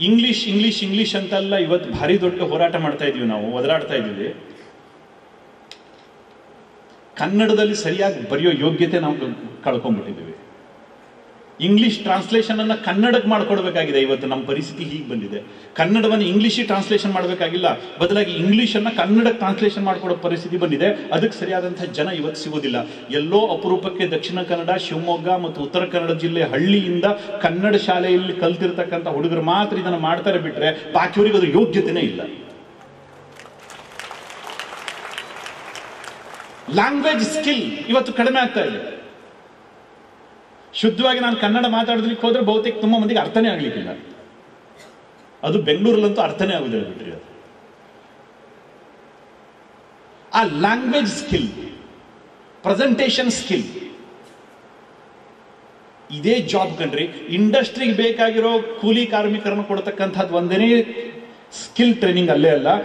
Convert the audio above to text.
English English English ಅಂತೆಲ್ಲ ಇವತ್ತು ಭಾರಿ ದೊಡ್ಡ ಹೋರಾಟ ಮಾಡ್ತಾ ಇದೀವಿ ನಾವು, ಒದರಾಡ್ತಾ ಇದ್ದೀವಿ. ಕನ್ನಡದಲ್ಲಿ ಸರಿಯಾಗಿ ಬರೆಯೋ ಯೋಗ್ಯತೆ ನಾವು ಕಳ್ಕೊಂಡ್ಬಿಟ್ಟಿದ್ದೀವಿ. ಇಂಗ್ಲಿಷ್ ಟ್ರಾನ್ಸ್ಲೇಷನ್ ಅನ್ನ ಕನ್ನಡಕ್ಕೆ ಮಾಡ್ಕೊಡ್ಬೇಕಾಗಿದೆ ಇವತ್ತು ನಮ್ಮ ಪರಿಸ್ಥಿತಿ ಹೀಗೆ ಬಂದಿದೆ. ಕನ್ನಡವನ್ನು ಇಂಗ್ಲಿಷ್ ಟ್ರಾನ್ಸ್ಲೇಷನ್ ಮಾಡಬೇಕಾಗಿಲ್ಲ. ಬದಲಾಗಿ ಇಂಗ್ಲಿಷ್ ಅನ್ನ ಕನ್ನಡಕ್ಕೆ ಟ್ರಾನ್ಸ್ಲೇಷನ್ ಮಾಡ್ಕೊಡೋ ಪರಿಸ್ಥಿತಿ ಬಂದಿದೆ. ಅದಕ್ಕೆ ಸರಿಯಾದಂತಹ ಜನ ಇವತ್ತು ಸಿಗೋದಿಲ್ಲ. ಎಲ್ಲೋ ಅಪರೂಪಕ್ಕೆ ದಕ್ಷಿಣ ಕನ್ನಡ, ಶಿವಮೊಗ್ಗ ಮತ್ತು ಉತ್ತರ ಕನ್ನಡ ಜಿಲ್ಲೆ ಹಳ್ಳಿಯಿಂದ ಕನ್ನಡ ಶಾಲೆಯಲ್ಲಿ ಕಲ್ತಿರ್ತಕ್ಕಂಥ ಹುಡುಗರು ಮಾತ್ರ ಇದನ್ನು ಮಾಡ್ತಾರೆ ಬಿಟ್ರೆ ಬಾಕಿಯವರಿಗೆ ಅದು ಯೋಗ್ಯತೆನೇ ಇಲ್ಲ. ಲ್ಯಾಂಗ್ವೇಜ್ ಸ್ಕಿಲ್ ಇವತ್ತು ಕಡಿಮೆ ಆಗ್ತಾ ಇದೆ. ಶುದ್ಧವಾಗಿ ನಾನು ಕನ್ನಡ ಮಾತಾಡೋದಕ್ಕೆ ಹೋದ್ರೆ ಬಹುತೇಕ ತುಂಬ ಮಂದಿಗೆ ಅರ್ಥನೇ ಆಗ್ಲಿಕ್ಕಿಲ್ಲ. ಅದು ಬೆಂಗಳೂರಲ್ಲಂತೂ ಅರ್ಥನೇ ಆಗುದಿಲ್ಲ ಬಿಟ್ರಿ. ಅದು ಆ ಲ್ಯಾಂಗ್ವೇಜ್ ಸ್ಕಿಲ್ ಪ್ರೆಸೆಂಟೇಷನ್ ಸ್ಕಿಲ್ ಇದೇ ಜಾಬ್ ಕಣ್ರಿ. ಇಂಡಸ್ಟ್ರಿಗೆ ಬೇಕಾಗಿರೋ ಕೂಲಿ ಕಾರ್ಮಿಕರನ್ನು ಕೊಡತಕ್ಕಂಥದ್ದು ಒಂದೇ ಸ್ಕಿಲ್ ಟ್ರೈನಿಂಗ್ ಅಲ್ಲೇ ಅಲ್ಲ.